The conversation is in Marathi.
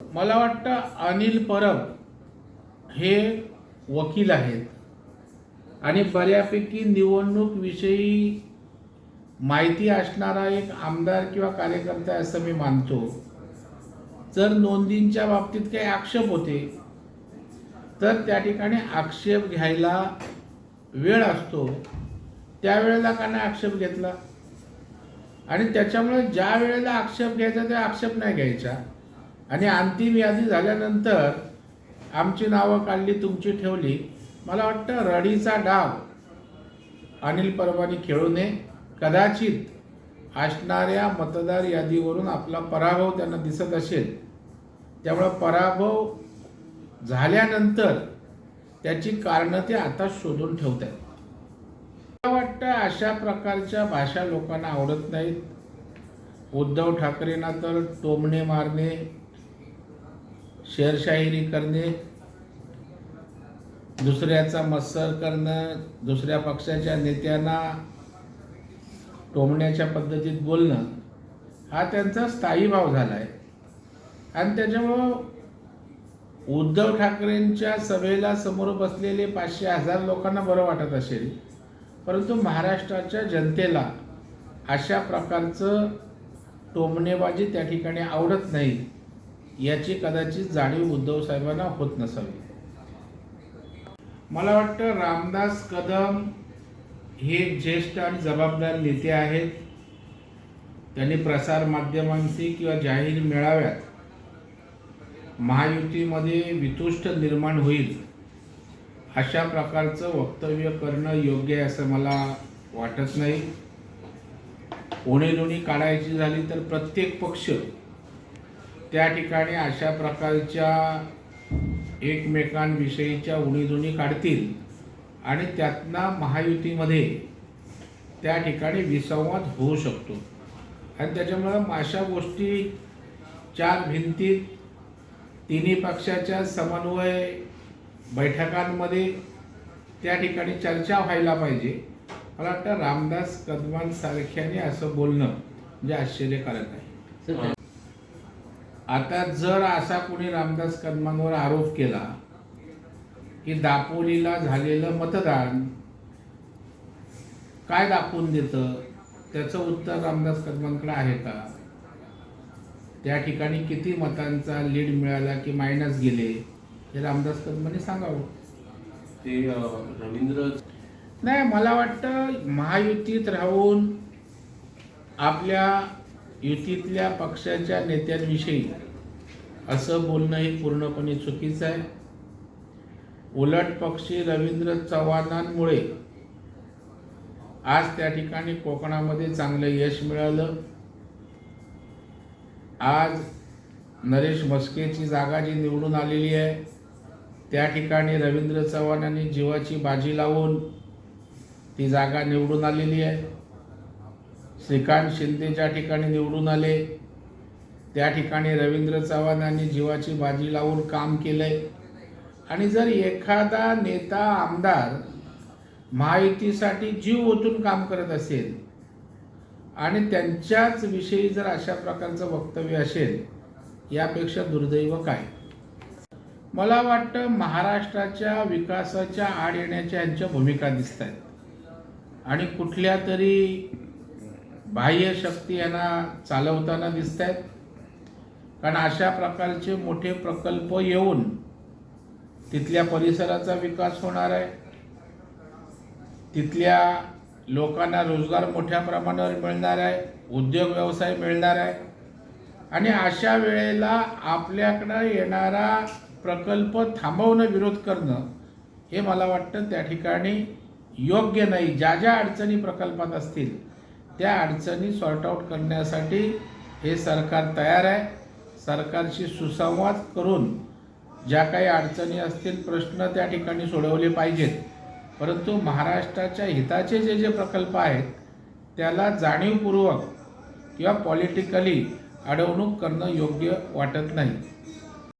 मला वाटतं अनिल परब हे वकील आहेत. आणि बऱ्यापैकी निवडणूक विषयी माहिती असणारा एक आमदार किंवा कार्यकर्ता असं मी मानतो. जर नोंदींच्या बाबतीत काही आक्षेप होते तर त्या ठिकाणी आक्षेप घ्यायला वेळ असतो. त्यावेळेला का नाही आक्षेप घेतला? आणि त्याच्यामुळे ज्या वेळेला आक्षेप घ्यायचा त्या आक्षेप नाही घ्यायचा आणि अंतिम यादी झाल्यानंतर आमची नावं काढली तुमची ठेवली. मला वाटतं रडीचा डाव अनिल परवानी खेळू नये. कदाचित असणाऱ्या मतदार यादीवरून आपला पराभव त्यांना दिसत असेल. त्यामुळं पराभव झाल्यानंतर त्याची कारणं ते आता शोधून ठेवत आहेत मला वाटतं अशा प्रकारच्या भाषा लोकांना आवडत नाहीत. उद्धव ठाकरेंना तर टोमणे मारणे शेरशाहिरी करणे दुसऱ्याचा मत्सर करणं दुसऱ्या पक्षाच्या नेत्यांना टोमण्याच्या पद्धतीत बोलणं हा त्यांचा स्थायी भाव झाला आहे आणि त्याच्यामुळं उद्धव ठाकरेंच्या सभेला समोर बसलेले पाचशे हजार लोकांना बरं वाटत असेल परंतु महाराष्ट्राच्या जनतेला अशा प्रकारचं टोमणेबाजी त्या ठिकाणी आवडत नाही. याची कदाचित जाणीव उद्धव साहेबांना होत नसावी. मला वाटतं रामदास कदम हे ज्येष्ठ आणि जबाबदार नेते आहेत. त्यांनी प्रसारमाध्यमांशी किंवा जाहीर मेळाव्यात महायुतीमध्ये वितुष्ट निर्माण होईल अशा प्रकारचं वक्तव्य करणं योग्य आहे असं मला वाटत नाही. उणीधुणी काढायची झाली तर प्रत्येक पक्ष त्या ठिकाणी अशा प्रकारच्या एकमेकांविषयीच्या उणीधुणी काढतील आणि त्यातनं महायुतीमध्ये त्या ठिकाणी विसंवाद होऊ शकतो. आणि त्याच्यामुळं अशा गोष्टी चार भिंतीत तिन्ही पक्षाच्या समन्वय बैठकांमध्ये त्या ठिकाणी चर्चा व्हायला पाहिजे. मला वाटतं रामदास कदमांसारख्याने असं बोलणं म्हणजे आश्चर्यकारक आहे. आता जर असा कोणी रामदास कदमांवर आरोप केला की दापोलीला झालेलं मतदान काय दाखवून देतं? त्याचं उत्तर रामदास कदमांकडे आहे का? त्या ठिकाणी किती मतांचा लीड मिळाला की मायनस गेले? हे रामदास कदमांनी सांगावं. ते रवींद्र नाही मला वाटतं महायुतीत राहून आपल्या युतीतल्या पक्षाच्या नेत्यांविषयी असं बोलणं हे पूर्णपणे चुकीचं आहे. उलट पक्षी रवींद्र चव्हाणांमुळे आज त्या ठिकाणी कोकणामध्ये चांगलं यश मिळालं. आज नरेश मस्केची जागा जी निवडून आलेली आहे त्या ठिकाणी रवींद्र चव्हाणांनी जीवाची बाजी लावून ती जागा निवडून आलेली आहे. श्रीकांत शिंदे ज्या ठिकाणी निवडून आले. त्या ठिकाणी रवींद्र चव्हाणांनी जीवाची बाजी लावून काम केलंय. आणि जर एखादा नेता आमदार महायुतीसाठी जीव ओतून काम करत असेल आणि त्यांच्याच विषयी जर अशा प्रकारचं वक्तव्य असेल यापेक्षा दुर्दैव काय? मला वाटतं महाराष्ट्राच्या विकासाच्या आड येण्याच्या यांच्या भूमिका दिसत आहेत आणि कुठल्या तरी बाह्य शक्ती यांना चालवताना दिसत आहेत कारण अशा प्रकारचे मोठे प्रकल्प येऊन तिथल्या परिसराचा विकास होणार आहे. तिथल्या लोकांना रोजगार मोठ्या प्रमाणावर मिळणार आहे उद्योग व्यवसाय मिळणार आहे. आणि अशा वेळेला आपल्याकडं येणारा प्रकल्प थांबवणं विरोध करणं हे मला वाटतं त्या ठिकाणी योग्य नाही. ज्या ज्या अडचणी प्रकल्पात असतील त्या अडचणी सॉर्टआउट करण्यासाठी हे सरकार तयार आहे. सरकारशी सुसंवाद करून ज्या काही अडचणी असतील प्रश्न त्या ठिकाणी सोडवले पाहिजेत. परंतु महाराष्ट्राच्या हिताचे जे जे प्रकल्प आहेत त्याला जाणीवपूर्वक किंवा पॉलिटिकली अडवणूक करणं योग्य वाटत नाही.